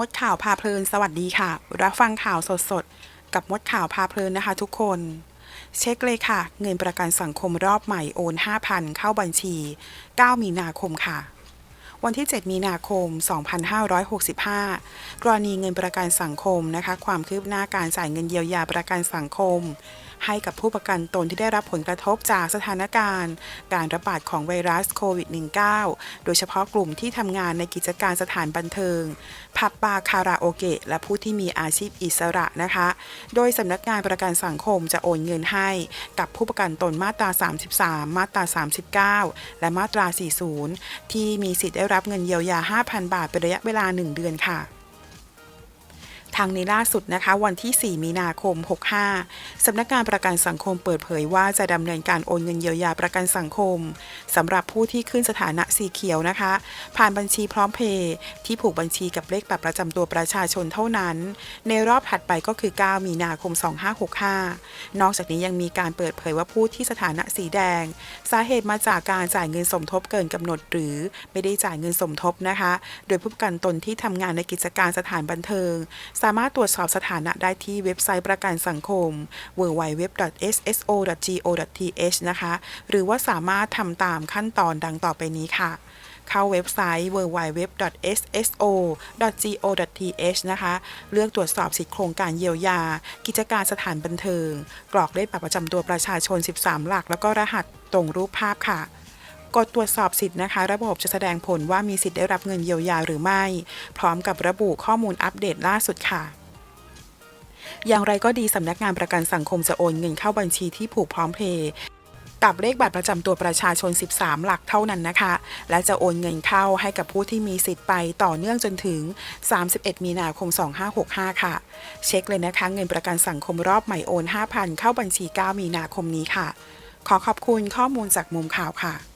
มดข่าวพาเพลินสวัสดีค่ะ รับฟังข่าวสดๆกับมดข่าวพาเพลินนะคะ ทุกคน เช็คเลยค่ะ เงินประกันสังคมรอบใหม่โอน 5,000 เข้าบัญชี 9 มีนาคมค่ะ วันที่ 7 มีนาคม 2565 กรณีเงินประกันสังคมนะคะ ความคืบหน้าการจ่ายเงินเยียวยาประกันสังคมให้กับผู้ประกันตนที่ได้รับผลกระทบจากสถานการณ์ การระบาดของไวรัสโควิด -19 โดยเฉพาะกลุ่มที่ทำงานในกิจการสถานบันเทิง ผับบาร์คาราโอเกะ และผู้ที่มีอาชีพอิสระนะคะ โดยสำนักงานประกันสังคมจะโอนเงินให้กับผู้ประกันตนมาตรา 33 มาตรา 39 และมาตรา 40 ที่มีสิทธิ์ได้รับเงินเยียวยา 5,000 บาทเป็นระยะเวลา 1 เดือนค่ะ ทางในล่าสุดนะคะ วันที่ 4 มีนาคม 65 สำนักงานประกันสังคมเปิดเผยว่าจะดำเนินการโอนเงินเยียวยาประกันสังคมสำหรับผู้ที่ขึ้นสถานะสีเขียวนะคะ ผ่านบัญชีพร้อมเพย์ที่ผูกบัญชีกับเลขบัตรประจำตัวประชาชนเท่านั้น ในรอบถัดไปก็คือ 9 มีนาคม 2565 นอกจากนี้ยังมีการเปิดเผยว่าผู้ที่สถานะสีแดง สาเหตุมาจากการจ่ายเงินสมทบเกินกำหนด หรือไม่ได้จ่ายเงินสมทบนะคะ โดยผู้ประกันตนที่ทำงานในกิจการสถานบันเทิงสามารถตรวจสอบสถานะได้ที่เว็บไซต์ประกันสังคม www.sso.go.th นะคะ หรือว่าสามารถทำตามขั้นตอนดังต่อไปนี้ค่ะเข้าเว็บไซต์ www.sso.go.th นะคะ เลือกตรวจสอบสิทธิโครงการเยียวยา กิจการสถานบันเทิง กรอกเลขบัตรประจำตัวประชาชน 13 หลัก แล้วก็รหัสตรงรูปภาพค่ะ กดตรวจสอบสิทธิ์นะคะ ระบบจะแสดงผลว่ามีสิทธิ์ได้รับเงินเยียวยาหรือไม่ พร้อมกับระบุข้อมูลอัปเดตล่าสุดค่ะอย่างไรก็ดีสำนักงานประกันสังคมจะโอนเงินเข้าบัญชีที่ผูกพร้อมเพย์กับเลขบัตรประจำตัวประชาชน 13 หลักเท่านั้นนะคะ และจะโอนเงินเข้าให้กับผู้ที่มีสิทธิ์ไปต่อเนื่องจนถึง 31 มีนาคม 2565 ค่ะ เช็คเลยนะคะ เงินประกันสังคมรอบใหม่โอน 5,000 เข้าบัญชี 9 มีนาคมนี้ค่ะ ขอขอบคุณข้อมูลจากมุมข่าวค่ะ